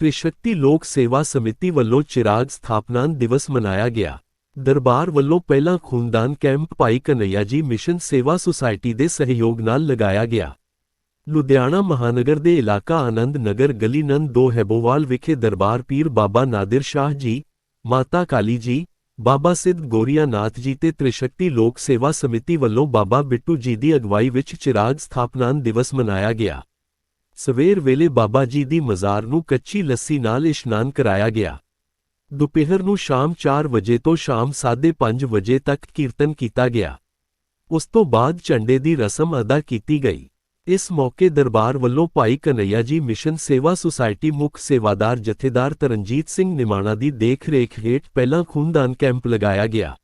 ਤ੍ਰਿਸ਼ਕਤੀ ਲੋਕ ਸੇਵਾ ਸਮਿਤੀ ਵੱਲੋਂ ਚਿਰਾਗ ਸਥਾਪਨਾ ਦਿਵਸ ਮਨਾਇਆ ਗਿਆ। ਦਰਬਾਰ ਵੱਲੋਂ ਪਹਿਲਾ ਖੂਨਦਾਨ ਕੈਂਪ ਭਾਈ ਕਨਈਆ ਜੀ ਮਿਸ਼ਨ ਸੇਵਾ ਸੁਸਾਇਟੀ ਦੇ ਸਹਿਯੋਗ ਨਾਲ ਲਗਾਇਆ ਗਿਆ। ਲੁਧਿਆਣਾ ਮਹਾਨਗਰ ਦੇ ਇਲਾਕਾ ਆਨੰਦ ਨਗਰ ਗਲੀ ਨੰਦ 2 ਹੈਬੋਵਾਲ ਵਿਖੇ ਦਰਬਾਰ ਪੀਰ ਬਾਬਾ ਨਾਦਰ ਸ਼ਾਹ ਜੀ, ਮਾਤਾ ਕਾਲੀ ਜੀ, ਬਾਬਾ ਸਿੱਧ ਗੋਰੀਆ ਨਾਥ ਜੀ ਤੇ ਤ੍ਰਿਸ਼ਕਤੀ ਲੋਕ ਸੇਵਾ ਸਮਿਤੀ ਵੱਲੋਂ ਬਾਬਾ ਬਿੱਟੂ ਜੀ ਦੀ ਅਗਵਾਈ ਵਿੱਚ ਚਿਰਾਗ ਸਥਾਪਨਾ ਦਿਵਸ ਮਨਾਇਆ ਗਿਆ। ਸਵੇਰ ਵੇਲੇ ਬਾਬਾ ਜੀ ਦੀ ਮਜ਼ਾਰ ਨੂੰ ਕੱਚੀ ਲੱਸੀ ਨਾਲ ਇਸ਼ਨਾਨ ਕਰਾਇਆ ਗਿਆ। ਦੁਪਹਿਰ ਨੂੰ ਸ਼ਾਮ 4 ਵਜੇ ਤੋਂ ਸ਼ਾਮ 5:30 ਵਜੇ ਤੱਕ ਕੀਰਤਨ ਕੀਤਾ ਗਿਆ। ਉਸ ਤੋਂ ਬਾਅਦ ਝੰਡੇ ਦੀ ਰਸਮ ਅਦਾ ਕੀਤੀ ਗਈ। ਇਸ ਮੌਕੇ ਦਰਬਾਰ ਵੱਲੋਂ ਭਾਈ ਕਨਈਆ ਜੀ ਮਿਸ਼ਨ ਸੇਵਾ ਸੁਸਾਇਟੀ ਮੁੱਖ ਸੇਵਾਦਾਰ ਜਥੇਦਾਰ ਤਰਨਜੀਤ ਸਿੰਘ ਨਿਮਾਣਾ ਦੀ ਦੇਖ-ਰੇਖ ਹੇਠ ਪਹਿਲਾ ਖੂਨਦਾਨ ਕੈਂਪ ਲਗਾਇਆ ਗਿਆ।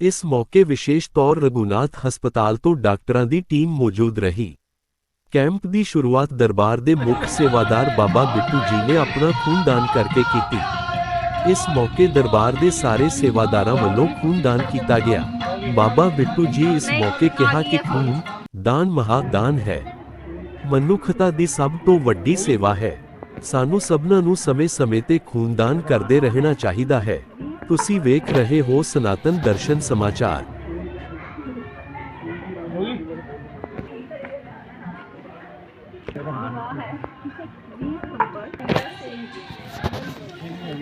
ਇਸ ਮੌਕੇ ਵਿਸ਼ੇਸ਼ ਤੌਰ ਰਘੁਨਾਥ ਹਸਪਤਾਲ ਤੋਂ ਡਾਕਟਰਾਂ ਦੀ ਟੀਮ ਮੌਜੂਦ ਰਹੀ। ਕੈਂਪ ਦੀ ਸ਼ੁਰੂਆਤ ਦਰਬਾਰ ਦੇ ਮੁੱਖ ਸੇਵਾਦਾਰ ਬਾਬਾ ਬਿੱਟੂ ਜੀ ਨੇ ਆਪਣਾ ਖੂਨਦਾਨ ਕਰਕੇ ਕੀਤੀ। ਇਸ ਮੌਕੇ ਦਰਬਾਰ ਦੇ ਸਾਰੇ ਸੇਵਾਦਾਰਾਂ ਵੱਲੋਂ ਖੂਨਦਾਨ ਕੀਤਾ ਗਿਆ। ਬਾਬਾ ਬਿੱਟੂ ਜੀ ਇਸ ਮੌਕੇ ਕਿਹਾ ਕਿ ਖੂਨ ਦਾਨ ਮਹਾਦਾਨ ਹੈ। ਮਨੁੱਖਤਾ ਦੀ ਸਭ ਤੋਂ ਵੱਡੀ ਸੇਵਾ ਹੈ। ਸਾਨੂੰ ਸਭਨਾਂ ਨੂੰ ਸਮੇਂ-ਸਮੇਂ ਤੇ ਖੂਨਦਾਨ ਕਰਦੇ ਰਹਿਣਾ ਚਾਹੀਦਾ ਹੈ। ਤੁਸੀਂ ਵੇਖ ਰਹੇ ਹੋ ਸਨਾਤਨ ਦਰਸ਼ਨ ਸਮਾਚਾਰ।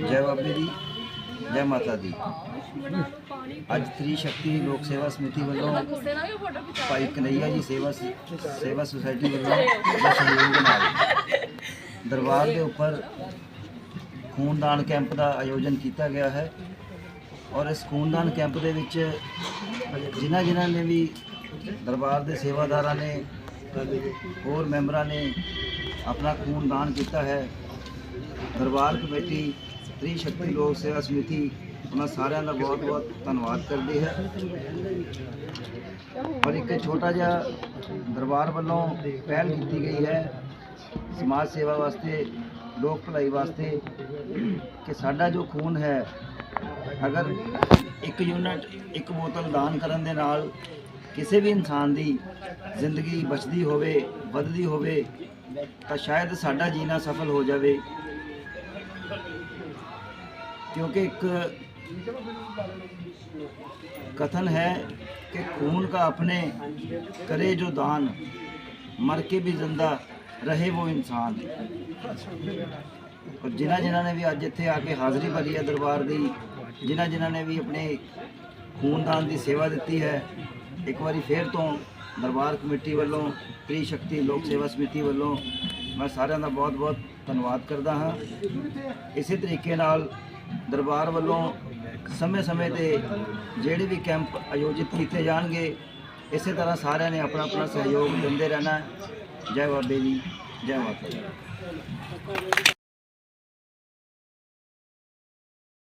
ਜੈ ਬਾਬੇ ਦੀ ਜੈ ਮਾਤਾ ਦੀ ਅੱਜ ਤ੍ਰੀ ਸ਼ਕਤੀ ਲੋਕ ਸੇਵਾ ਸਮਿਤੀ ਵੱਲੋਂ ਭਾਈ ਕਨਈਆ ਜੀ ਸੇਵਾ ਸੇਵਾ ਸੁਸਾਇਟੀ ਵੱਲੋਂ ਸਹਿਯੋਗ ਨਾਲ ਦਰਬਾਰ ਦੇ ਉੱਪਰ ਖੂਨਦਾਨ ਕੈਂਪ ਦਾ ਆਯੋਜਨ ਕੀਤਾ ਗਿਆ ਹੈ ਔਰ ਇਸ ਖੂਨਦਾਨ ਕੈਂਪ ਦੇ ਵਿੱਚ ਜਿਨ੍ਹਾਂ ਜਿਨ੍ਹਾਂ ਨੇ ਵੀ ਦਰਬਾਰ ਦੇ ਸੇਵਾਦਾਰਾਂ ਨੇ ਹੋਰ ਮੈਂਬਰਾਂ ਨੇ ਆਪਣਾ ਖੂਨ ਦਾਨ ਕੀਤਾ ਹੈ। ਦਰਬਾਰ ਕਮੇਟੀ ਤ੍ਰੀ ਸ਼ਕਤੀ ਲੋਕ ਸੇਵਾ ਸਮਿਤੀ, ਉਹਨਾਂ ਸਾਰਿਆਂ ਦਾ ਬਹੁਤ ਬਹੁਤ ਧੰਨਵਾਦ ਕਰਦੀ ਹੈ। ਔਰ ਇੱਕ ਛੋਟਾ ਜਿਹਾ ਦਰਬਾਰ ਵੱਲੋਂ ਪਹਿਲ ਕੀਤੀ ਗਈ ਹੈ, ਸਮਾਜ ਸੇਵਾ ਵਾਸਤੇ, ਲੋਕ ਭਲਾਈ ਵਾਸਤੇ, ਕਿ ਸਾਡਾ ਜੋ ਖੂਨ ਹੈ, ਅਗਰ ਇੱਕ ਯੂਨਿਟ, ਇੱਕ ਬੋਤਲ ਦਾਨ ਕਰਨ ਦੇ ਨਾਲ ਕਿਸੇ ਵੀ ਇਨਸਾਨ ਦੀ ਜ਼ਿੰਦਗੀ ਬਚਦੀ ਹੋਵੇ ਵੱਧਦੀ ਹੋਵੇ ਤਾਂ ਸ਼ਾਇਦ ਸਾਡਾ ਜੀਣਾ ਸਫਲ ਹੋ ਜਾਵੇ क्योंकि एक कथन है कि खून का अपने करे जो दान मर के भी जिंदा रहे वो इंसान ਔਰ ਜਿਨ੍ਹਾਂ ਜਿਨ੍ਹਾਂ ਨੇ ਵੀ ਅੱਜ ਇੱਥੇ ਆ ਕੇ ਹਾਜ਼ਰੀ ਭਰੀ ਹੈ ਦਰਬਾਰ ਦੀ ਜਿਨ੍ਹਾਂ ਜਿਨ੍ਹਾਂ ਨੇ ਵੀ ਆਪਣੇ ਖੂਨਦਾਨ ਦੀ ਸੇਵਾ ਦਿੱਤੀ ਹੈ ਇੱਕ ਵਾਰੀ ਫੇਰ ਤੋਂ ਦਰਬਾਰ ਕਮੇਟੀ ਵੱਲੋਂ ਤ੍ਰੀ ਸ਼ਕਤੀ ਲੋਕ ਸੇਵਾ ਸਮਿਤੀ ਵੱਲੋਂ ਮੈਂ ਸਾਰਿਆਂ ਦਾ ਬਹੁਤ ਬਹੁਤ ਧੰਨਵਾਦ ਕਰਦਾ ਹਾਂ। ਇਸੇ ਤਰੀਕੇ ਨਾਲ ਦਰਬਾਰ ਵੱਲੋਂ ਸਮੇਂ-ਸਮੇਂ ਤੇ ਜਿਹੜੇ ਵੀ ਕੈਂਪ ਆਯੋਜਿਤ ਕੀਤੇ ਜਾਣਗੇ, ਇਸੇ ਤਰ੍ਹਾਂ ਸਾਰਿਆਂ ਨੇ ਆਪਣਾ ਆਪਣਾ ਸਹਿਯੋਗ ਦਿੰਦੇ ਰਹਿਣਾ। ਜੈ ਬਾਬੇ ਦੀ ਜੈ ਮਾਤਾ ਦੀ